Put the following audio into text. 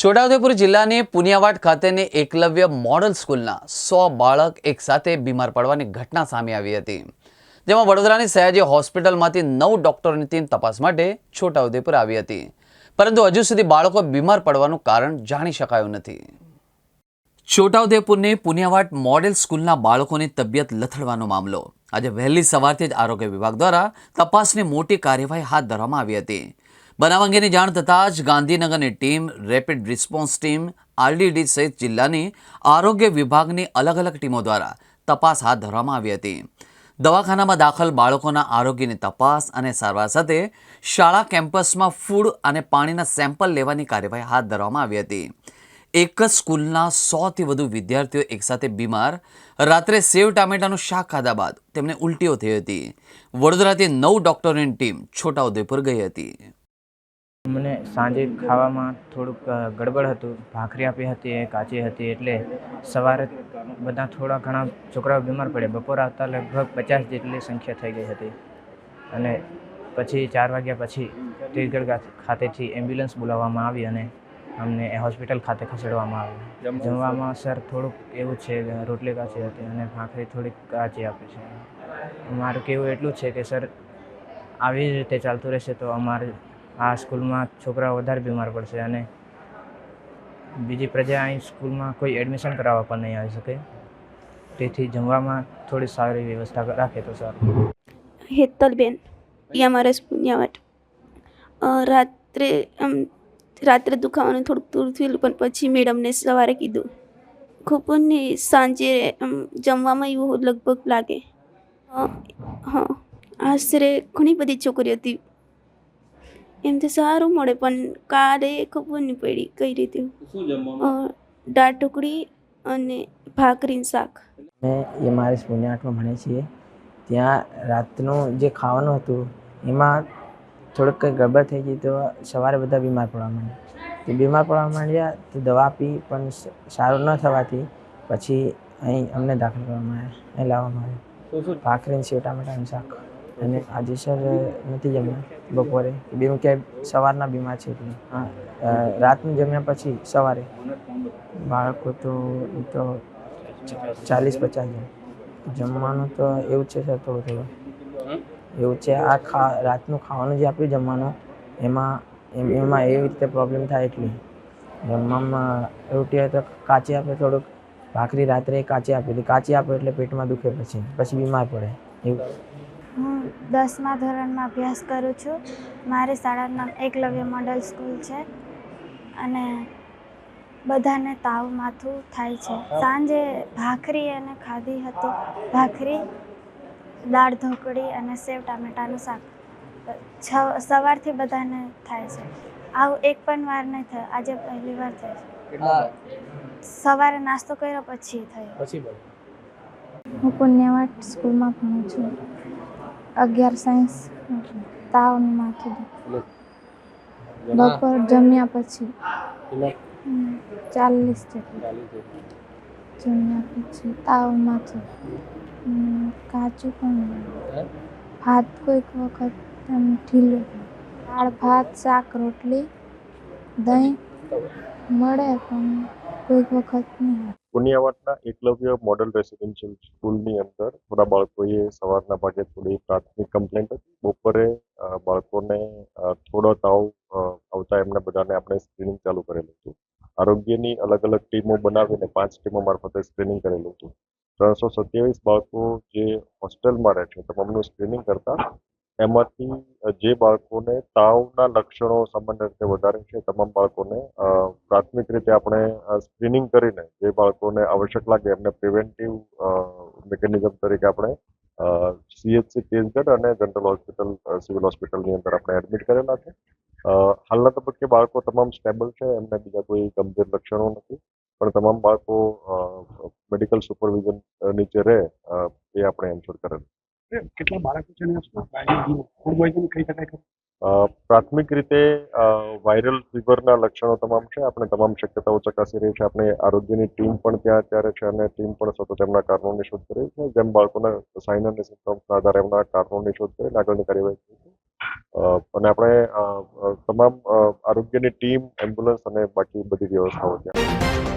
છોટાઉદેપુર જિલ્લાની પુનિયાવાડ ખાતેની એકલવ્ય મોડલ સ્કૂલના સો બાળક એકસાથે બીમાર પડવાની ઘટના સામે આવી હતી. જેમાં વડોદરાની સયાજી હોસ્પિટલમાંથી નવ ડોક્ટરોની ટીમ તપાસ માટે છોટાઉદેપુર આવી હતી. પરંતુ હજુ સુધી બાળકો બીમાર પડવાનું કારણ જાણી શકાયું નથી. છોટાઉદેપુરની પુનિયાવાડ મોડેલ સ્કૂલના બાળકોની તબિયત લથડવાનો મામલો. આજે વહેલી સવારથી જ આરોગ્ય વિભાગ દ્વારા તપાસની મોટી કાર્યવાહી હાથ ધરવામાં આવી હતી. બનાવ અંગેની જાણ થતાં જ ગાંધીનગરની team rapid response team, RDD સહિત જિલ્લાની આરોગ્ય વિભાગની અલગ અલગ ટીમો દ્વારા તપાસ હાથ ધરવામાં આવી હતી. દવાખાનામાં દાખલ બાળકોના આરોગ્યની તપાસ અને સારવાર સાથે શાળા કેમ્પસમાં ફૂડ અને પાણીના સેમ્પલ લેવાની કાર્યવાહી હાથ ધરવામાં આવી હતી. એક જ સ્કૂલના સોથી વધુ વિદ્યાર્થીઓ એકસાથે બીમાર. રાત્રે સેવ ટામેટાનું શાક ખાધા બાદ તેમને ઉલટીઓ થઈ હતી. વડોદરાથી નવ ડોક્ટરોની ટીમ છોટાઉદેપુર ગઈ હતી. મને સાંજે ખાવામાં થોડુંક ગડબડ હતું. ભાખરી આપી હતી એ કાચી હતી એટલે સવારે બધા થોડા ઘણા છોકરાઓ બીમાર પડે બપોર આવતા લગભગ પચાસ જેટલી સંખ્યા થઈ ગઈ હતી. અને પછી ચાર વાગ્યા પછી તીરગઢ ખાતેથી એમ્બ્યુલન્સ બોલાવવામાં આવી અને અમને હોસ્પિટલ ખાતે ખસેડવામાં આવ્યું. જમવામાં સર થોડુંક એવું છે રોટલી કાચી હતી અને ભાખરી થોડીક કાચી આપી છે. મારું કહેવું એટલું છે કે સર, આવી રીતે ચાલતું રહેશે તો અમારે આ સ્કૂલમાં છોકરાઓ વધારે બીમાર પડશે અને બીજી પ્રજા અહીં સ્કૂલમાં કોઈ એડમિશન કરાવવા પણ નહીં આવી શકે. તેથી જમવામાં થોડી સારી વ્યવસ્થા રાખે તો સારું. હેતલબેન યામારસ પુણ્યાવટ રાત્રે આમ રાત્રે દુખાવાનું થોડુંક દૂર થયેલું, પણ પછી મેડમને સવારે કીધું. ખૂબ ને સાંજે જમવામાં એવું લગભગ લાગે. હા, આશરે ઘણી બધી છોકરીઓ હતી. એમ તો સારું મળે પણ કાલે ખબર નહીં પડી કઈ રીતે? દાળ ઢોકળી અને ભાખરી શાક. એ મારે એમઆરએસ આઠમાં ભણે છીએ ત્યાં રાતનું જે ખાવાનું હતું એમાં થોડુંક કંઈ ગડબડ થઈ ગઈ તો સવારે બધા બીમાર પડવા માંડ્યા. તે બીમાર પડવા માંડ્યા તો દવા આપી પણ સારું ન થવાથી પછી અહીં અમને દાખલ કરવામાં આવ્યા અહીં લાવવામાં આવ્યા. ભાખરીને સેવ ટામેટાનું શાક. અને આજે સર, નથી જમ્યા બપોરે. બીમ કે સવારના બીમાર છે એટલે. હા રાતનું જમ્યા પછી સવારે. બાળકો તો, એ તો ચાલીસ પચાસ જણ. જમવાનું તો એવું છે સર થોડું થોડું. એવું છે, આ ખા, રાતનું ખાવાનું જે આપ્યું જમવાનું, એમાં, એમ એવી રીતે પ્રોબ્લેમ થાય એટલે. જમવામાં રોટી હોય તો કાચી આપે થોડુંક. ભાખરી રાત્રે કાચી આપી. હતી કાચી આપે એટલે પેટમાં દુખે પછી. પછી બીમાર પડે. એવું. હું દસમા ધોરણમાં અભ્યાસ કરું છું. મારી શાળાનું નામ એકલવ્ય મોડલ સ્કૂલ છે અને બધાને તાવ માથું થાય છે. સાંજે ભાખરી અને ખાધી હતી. ભાખરી દાળ ઢોકળી અને સેવ ટામેટાનું શાક. છ સવારથી બધાને થાય છે. આવું એક પણ વાર નહીં થયું. આજે પહેલી વાર થાય છે. સવારે નાસ્તો કર્યો પછી થયો હું પુણ્યવાટ સ્કૂલમાં ભણું છું. અગિયાર સાયન્સ તાવનું માથું બપોર જમ્યા પછી. ચાલીસ જેટલું. જમ્યા પછી તાવ માથું કાચું પણ ભાત કોઈક વખત આમ ઢીલું. દાળ ભાત શાક રોટલી દહીં મળે પણ. કોઈક વખત નહીં. એકલવ્ય મોડલ રેસિડેન્શિયલ સ્કૂલની અંદર થોડા બાળકોએ સવારના ભાગે થોડી પ્રાથમિક કમ્પ્લેન્ટ હતી બપોરે બાળકોને થોડો તાવ આવતા એમને બધાને આપણે સ્ક્રીનિંગ ચાલુ કરેલું હતું. આરોગ્યની અલગ અલગ ટીમો બનાવીને પાંચ ટીમો મારફતે સ્ક્રીનિંગ કરેલું હતું. ત્રણસો સત્યાવીસ બાળકો જે હોસ્ટેલમાં રહે છે તમામનું સ્ક્રીનિંગ કરતા એમાંથી જે બાળકોને તાવના લક્ષણો સામાન્ય રીતે વધારે છે, તમામ બાળકોને પ્રાથમિક રીતે આપણે સ્ક્રીનિંગ કરીને જે બાળકોને આવશ્યક લાગે એમને પ્રિવેન્ટિવ મિકેનિઝમ તરીકે આપણે સીએચસી કેસગઢ અને જનરલ હોસ્પિટલ સિવિલ હોસ્પિટલની અંદર આપણે એડમિટ કરેલા છે. હાલના તબક્કે બાળકો તમામ સ્ટેબલ છે, એમને બીજા કોઈ ગંભીર લક્ષણો નથી, પણ તમામ બાળકો મેડિકલ સુપરવિઝન નીચે રહે એ આપણે એન્શ્યોર કરેલું કેટલા બાળકો છે પોઈઝન કહી શકાય ખરું? પ્રાથમિક રીતે વાયરલ ફીવરના લક્ષણો તમામ છે. આપણે તમામ શક્યતાઓ ચકાસી રહી છે. આપણે આરોગ્યની ટીમ પણ ત્યાં અત્યારે છે અને ટીમ પણ સતત એમના કારણોની શોધ કરી છે. જેમ બાળકોના સાઇન અને સિમ્ટમ્સના આધારે એમના કારણોની શોધ કરી આગળની કાર્યવાહી કરી છે. અને આપણે તમામ આરોગ્યની ટીમ, એમ્બ્યુલન્સ અને બાકી બધી વ્યવસ્થાઓ ત્યાં.